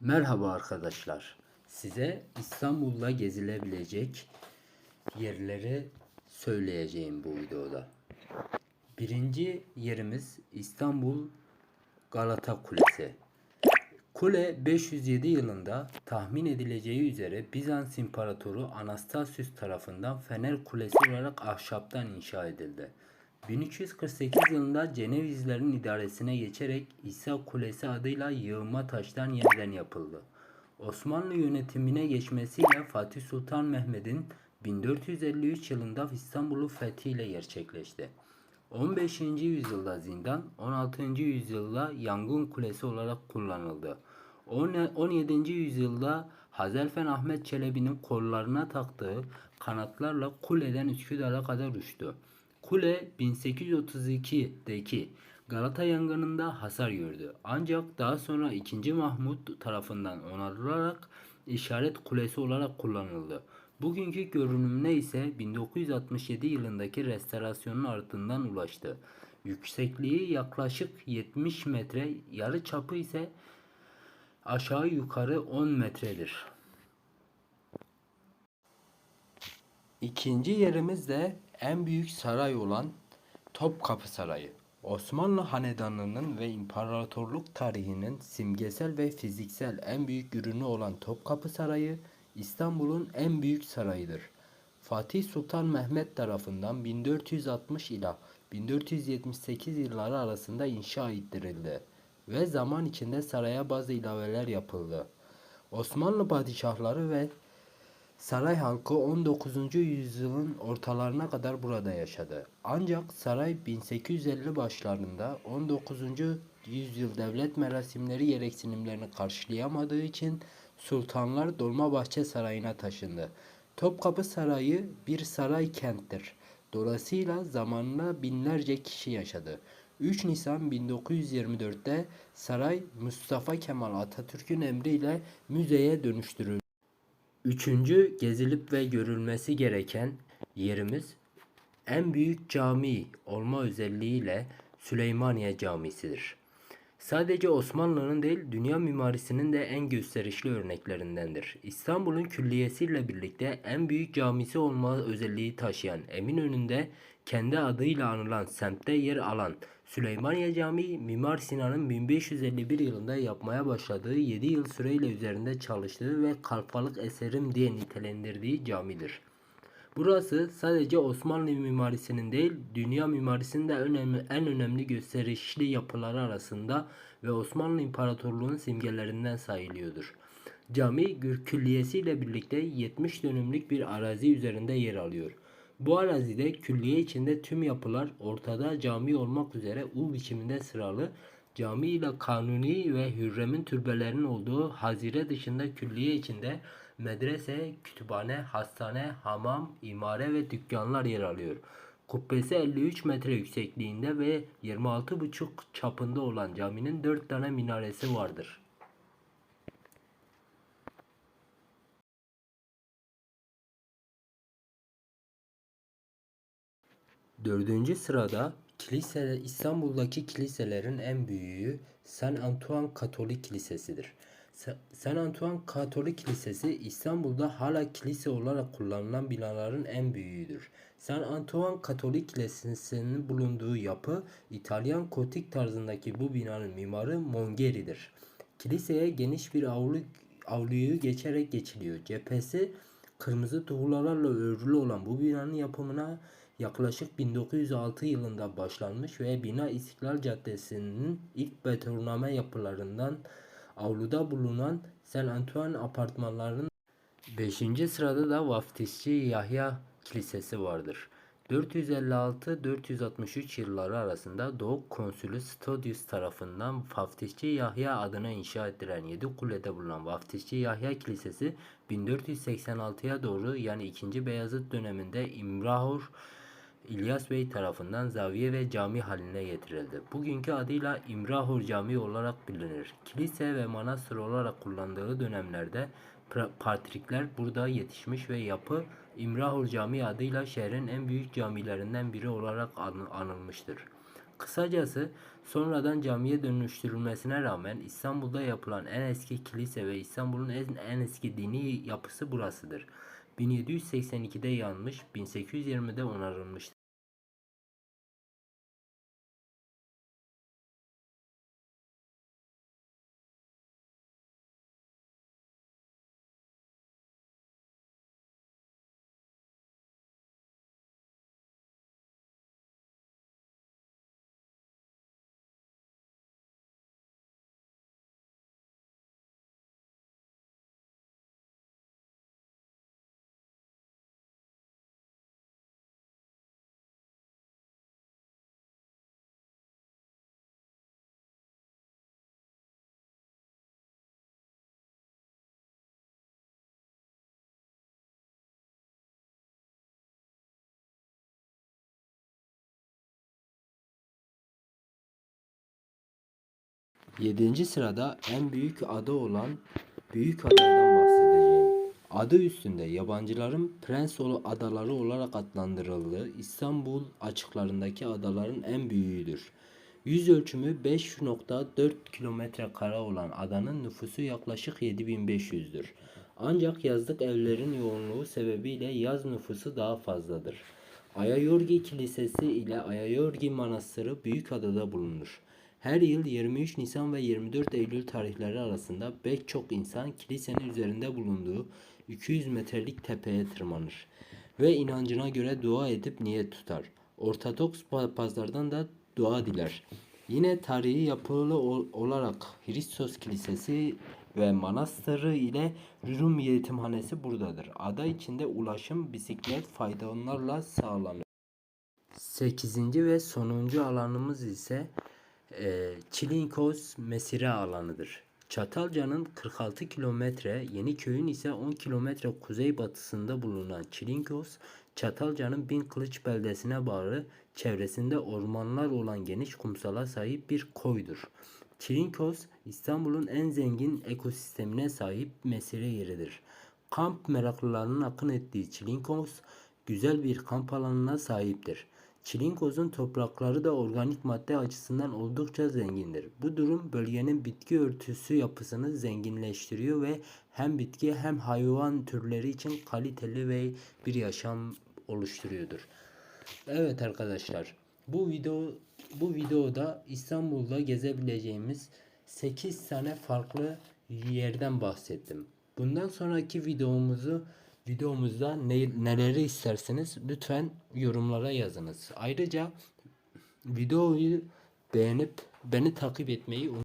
Merhaba arkadaşlar. Size İstanbul'da gezilebilecek yerleri söyleyeceğim bu videoda. Birinci yerimiz İstanbul Galata Kulesi. Kule 507 yılında tahmin edileceği üzere Bizans İmparatoru Anastasius tarafından Fener Kulesi olarak ahşaptan inşa edildi. 1348 yılında Cenevizlerin idaresine geçerek İsa Kulesi adıyla yığma taştan yeniden yapıldı. Osmanlı yönetimine geçmesiyle Fatih Sultan Mehmet'in 1453 yılında İstanbul'u fethiyle gerçekleşti. 15. yüzyılda zindan, 16. yüzyılda yangın kulesi olarak kullanıldı. 17. yüzyılda Hazelfen Ahmet Çelebi'nin kollarına taktığı kanatlarla kuleden Üsküdar'a kadar uçtu. Kule 1832'deki Galata yangınında hasar gördü. Ancak daha sonra 2. Mahmut tarafından onarılarak işaret kulesi olarak kullanıldı. Bugünkü görünümüne ise 1967 yılındaki restorasyonun ardından ulaştı. Yüksekliği yaklaşık 70 metre, yarı çapı ise aşağı yukarı 10 metredir. İkinci yerimiz de en büyük saray olan Topkapı Sarayı. Osmanlı Hanedanlığı'nın ve imparatorluk tarihinin simgesel ve fiziksel en büyük ürünü olan Topkapı Sarayı, İstanbul'un en büyük sarayıdır. Fatih Sultan Mehmet tarafından 1460 ila 1478 yılları arasında inşa ettirildi ve zaman içinde saraya bazı ilaveler yapıldı. Osmanlı padişahları ve Saray halkı 19. yüzyılın ortalarına kadar burada yaşadı. Ancak saray 1850 başlarında 19. yüzyıl devlet merasimleri gereksinimlerini karşılayamadığı için sultanlar Dolmabahçe Sarayı'na taşındı. Topkapı Sarayı bir saray kenttir. Dolayısıyla zamanla binlerce kişi yaşadı. 3 Nisan 1924'te saray Mustafa Kemal Atatürk'ün emriyle müzeye dönüştürüldü. Üçüncü gezilip ve görülmesi gereken yerimiz en büyük cami olma özelliğiyle Süleymaniye Camisi'dir. Sadece Osmanlı'nın değil, dünya mimarisinin de en gösterişli örneklerindendir. İstanbul'un külliyesiyle birlikte en büyük camisi olma özelliği taşıyan Eminönü'nde kendi adıyla anılan semtte yer alan Süleymaniye Camii, Mimar Sinan'ın 1551 yılında yapmaya başladığı 7 yıl süreyle üzerinde çalıştığı ve kalfalık eserim diye nitelendirdiği camidir. Burası sadece Osmanlı mimarisinin değil, dünya mimarisinin de önemli, en önemli gösterişli yapıları arasında ve Osmanlı İmparatorluğu'nun simgelerinden sayılıyordur. Cami külliyesiyle birlikte 70 dönümlük bir arazi üzerinde yer alıyor. Bu arazide külliye içinde tüm yapılar ortada cami olmak üzere U biçiminde sıralı cami ile Kanuni ve Hürrem'in türbelerinin olduğu hazire dışında külliye içinde medrese, kütüphane, hastane, hamam, imare ve dükkanlar yer alıyor. Kubbesi 53 metre yüksekliğinde ve 26,5 çapında olan caminin 4 tane minaresi vardır. Dördüncü sırada kilise, İstanbul'daki kiliselerin en büyüğü Saint Antoine Katolik Kilisesi'dir. Saint Antoine Katolik Kilisesi İstanbul'da hala kilise olarak kullanılan binaların en büyüğüdür. Saint Antoine Katolik Kilisesi'nin bulunduğu yapı İtalyan gotik tarzındaki bu binanın mimarı Mongeri'dir. Kiliseye geniş bir avlu, avluyu geçerek geçiliyor. Cephesi kırmızı tuğlalarla örülü olan bu binanın yapımına yaklaşık 1906 yılında başlanmış ve bina İstiklal Caddesi'nin ilk betonlama yapılarından avluda bulunan Saint Antoine apartmanlarının 5. sırada da Vaftizci Yahya Kilisesi vardır. 456-463 yılları arasında Doğu Konsülü Stodius tarafından Vaftizci Yahya adına inşa edilen 7 kulede bulunan Vaftizci Yahya Kilisesi 1486'ya doğru yani 2. Beyazıt döneminde İmrahur İlyas Bey tarafından zaviye ve cami haline getirildi. Bugünkü adıyla İmrahur Camii olarak bilinir. Kilise ve manastır olarak kullandığı dönemlerde patrikler burada yetişmiş ve yapı İmrahur Camii adıyla şehrin en büyük camilerinden biri olarak anılmıştır. Kısacası Sonradan camiye dönüştürülmesine rağmen İstanbul'da yapılan en eski kilise ve İstanbul'un en, en eski dini yapısı burasıdır. 1782'de yanmış, 1820'de onarılmıştır. Yedinci sırada en büyük ada olan Büyük Ada'dan bahsedeceğim. Adı üstünde yabancıların Prens Olu Adaları olarak adlandırıldığı İstanbul açıklarındaki adaların en büyüğüdür. Yüz ölçümü 5.4 kilometre kare olan adanın nüfusu yaklaşık 7500'dür. Ancak yazlık evlerin yoğunluğu sebebiyle yaz nüfusu daha fazladır. Ayayorgi Kilisesi ile Ayayorgi Manastırı Büyükada'da bulunur. Her yıl 23 Nisan ve 24 Eylül tarihleri arasında pek çok insan kilisenin üzerinde bulunduğu 200 metrelik tepeye tırmanır ve inancına göre dua edip niyet tutar. Ortodoks papazlardan da dua diler. Yine tarihi yapılı ol- olarak Hristos Kilisesi ve manastırı ile Rum Yetimhanesi buradadır. Ada içinde ulaşım bisiklet faydalarla sağlanır. Sekizinci ve sonuncu alanımız ise e, Çilinkos Mesire alanıdır. Çatalca'nın 46 kilometre, Yeniköy'ün ise 10 kilometre kuzeybatısında bulunan Çilinkos, Çatalca'nın Bin Kılıç beldesine bağlı çevresinde ormanlar olan geniş kumsala sahip bir koydur. Çilinkos, İstanbul'un en zengin ekosistemine sahip mesire yeridir. Kamp meraklılarının akın ettiği Çilinkos, güzel bir kamp alanına sahiptir. Çilinkoz'un toprakları da organik madde açısından oldukça zengindir. Bu durum bölgenin bitki örtüsü yapısını zenginleştiriyor ve hem bitki hem hayvan türleri için kaliteli ve bir yaşam oluşturuyordur. Evet arkadaşlar, bu video bu videoda İstanbul'da gezebileceğimiz 8 tane farklı yerden bahsettim. Bundan sonraki videomuzu videomuzda ne, neleri isterseniz lütfen yorumlara yazınız. Ayrıca videoyu beğenip beni takip etmeyi unutmayın.